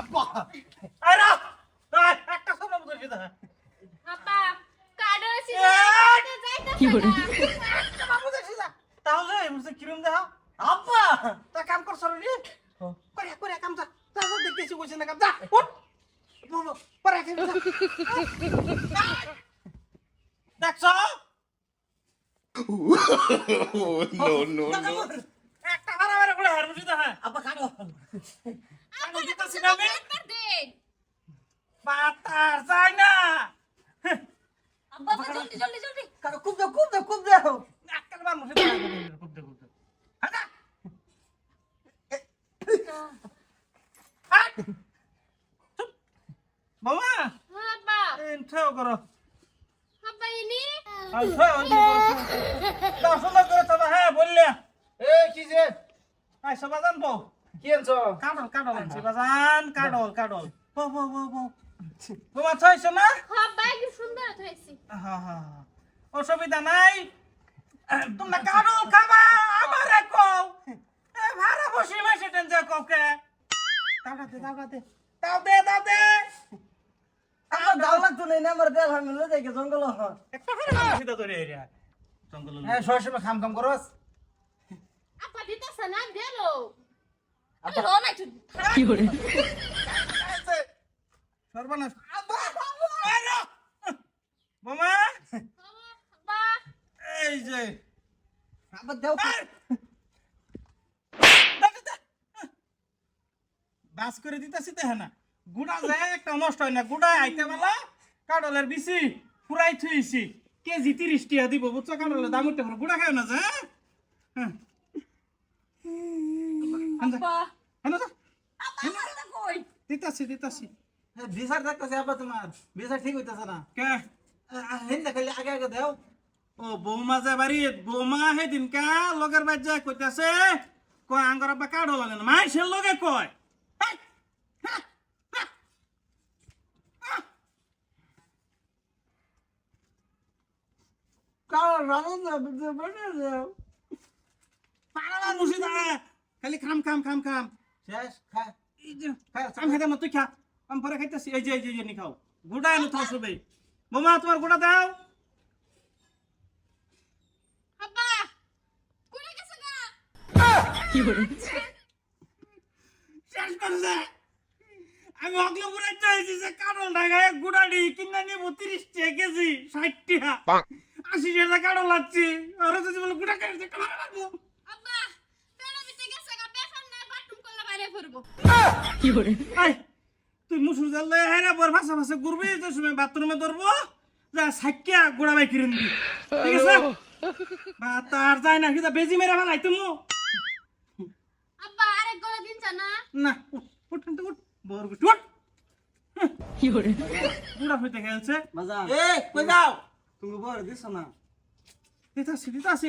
আব্বা। আরে আয়, একটা সময় মতো দিতে হয় আপা কার্ডও! যাইতে কি করে? তাহলে বুঝতে কিরম দেখা আব্বা তা কাম কর সর রে? করে করে কাম যা। তো দেখতেছি কইছে না কাম। যা উঠ। পরে দেখছ? no, no, no. হার বুঝিতে হয়। আব্বা কাটো। কাগজ দিতেছি না আমি দে বাতার না আব্বা জলদি জলদি জলদি। কাটো খুব দাও খুব দাও খুব দাও। একটা বার মুখে দাঁড়া করতে করতে হাটা। হাট। মামা। হ্যাঁ, আব্বা। এন্টাও করো। আব্বা ইনি। দশ করে তবে হ্যাঁ বললে। এ কি যে? আই সবা জানব কি আনছো? কাডল কাডল আনছি বাজান কাডল কাডল বো বো বো বো তোমার ছয়শো না? হ্যাঁ, আব্বা কি সুন্দর হা অসুবিধা নাই। তোমরা কাডল খাবা আমারে কও। এ ভাড়া বসি মাসে টেনজা কওকে দাও দে দাও দে। দাও দে দাও লাগতো না না আমার দেল লয়ে যাই জঙ্গল একটা ভাড়া সিধা ধরে এরিয়া। জঙ্গল হ্যাঁ সরষে খাম খাম করস আপা দিতেছে না গেলো আব্বা আরে না কি করে সর্বনাশ! মামা আব্বা এই যে আব্বা দাও বাস করে দিতেছি তো হ্যাঁ না গুড়া যায় একটা নষ্ট হয় না গুড়া আইতে বেলা কাডলের বিচি ফুরাই থুইছি কেজি তিরিশ টিয়া দিব বুঝছ কাডলের দাম উঠতে গুড়া খায় না যে হ্যাঁ আব্বা দিতাছি দিতাছি বিচার দেখতেছে আব্বা তোমার বিচার ঠিক হইতাছে না কে হিন্দা খালি আগে আগে দাও ও বৌমা যে বাড়ি বৌমা সেদিন কা লগের বাড়ি যায় কইতাছে কয় আঙ্গর আব্বা কাডল আনে না মাইসের লগে কয় হেই! কাল রানুন না মুসি দা খালি খাম খাম খাম খাম। শেষ খা। আমি খাইতে তুই খা। আমি পরে খাইতেছি। এই যে এই যে এই নি খাও। গুড়া এনে থাও সবে বোমা তোমার গুড়া দাও। কি করে শেষ করছে আমি অগলো গুড়া চাইছি যে কারণ ঢাকায় গুড়া নি কিনা নিব তিরিশ টাকা কেজি ষাট টাকা। আশি টাকা কারণ লাগছে ওরা যদি বলে গুড়া খাইছে কারণ লাগবো কি করে তুই মুসুর জাল লয়ে হেরা বর ভাষা ভাষা ঘুরবি যে সময় বাথরুমে ধরবো যা সাইকিয়া গোড়া বাই কিনে নিবি ঠিক আছে? বা তার যায় না কিন্তু বেজি মেরে ফেলাই তুমি আব্বা আরেক গলা দিন না? না উঠ উঠ উঠ, উঠ বর উঠ উঠ। কি করে বুড়া হইতে গেছে। মজা। এ কই যাও? তুমি বড় দিছো না।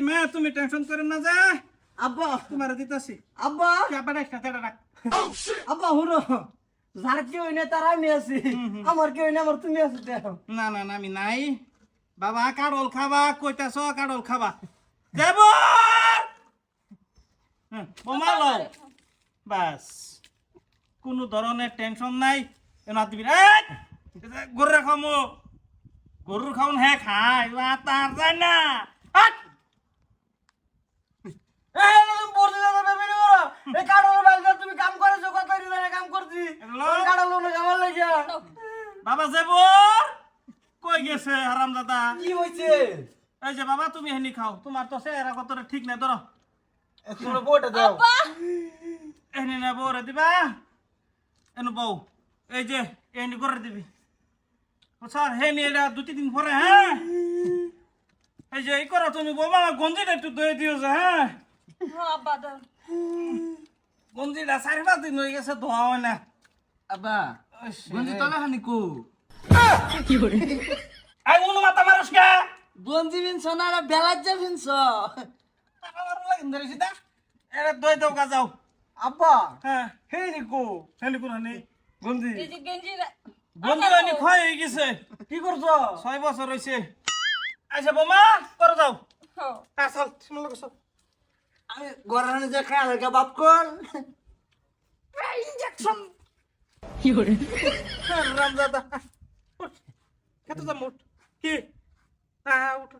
মে তুমি টেনশন করে না যা। দিতাছি। আব্বা কি আব্বা আমি আছি। আমার তুমি না না না, আমি নাই। বাবা খাবা? খাবা? দেব! কোনো ধরনের টেনশন নাই। এনা দিবি। গরুর খামো গরুর খাওন হে খাই। তার না হাট! এই তুমি পড়তে যাবে বেবি করো এই কাড়ো বাইরে তুমি কাম করেছ কত দিন কাম করছি? এগুলো? কাড়ো লোনে কামার লাগিয়া বাবা যাব কই গেছে হারাম দাদা? কি হইছে? এই যে বাবা তুমি হেনি খাও। তোমার তো চেহারা কত ঠিক নাই ধরো। তুমি বউটা দাও। এনে না বউরে দিবা। এনে বউ এই যে এনে করে দিবি। স্যার হে নিয়ে এটা দু তিন দিন পরে হ্যাঁ? এই যে এই করো তুমি বৌমা গঞ্জিটা একটু ধুয়ে দিও যে হ্যাঁ? হ্যাঁ আব্বা দাও। গঞ্জিটা চারি পাঁচ দিন হয়ে গেছে ধোয়া হয় না আব্বা গঞ্জি তলা হানি কো। কি আই উনু মাথা মানুষ কে? গঞ্জি বিনছ না আর বেলাজ যা বিনছ টাকা মারো লাগিন ধরেছি দা। এটা দই দাও গা যাও। আব্বা হ্যাঁ হে। নি কো। হেনি কোন হেনি? গঞ্জি। এই গঞ্জি হয়নি ক্ষয় হয়ে গেছে। কি করছ ছয় বছর হয়েছে আচ্ছা বোমা করে যাও। হ্যাঁ চল তোমার লোক চল। আমি ঘরে যে খায় লাগা বাপ কর। ইঞ্জেকশন 有人，রামদাদা কত দাম উঠ কি? হ্যাঁ উঠ।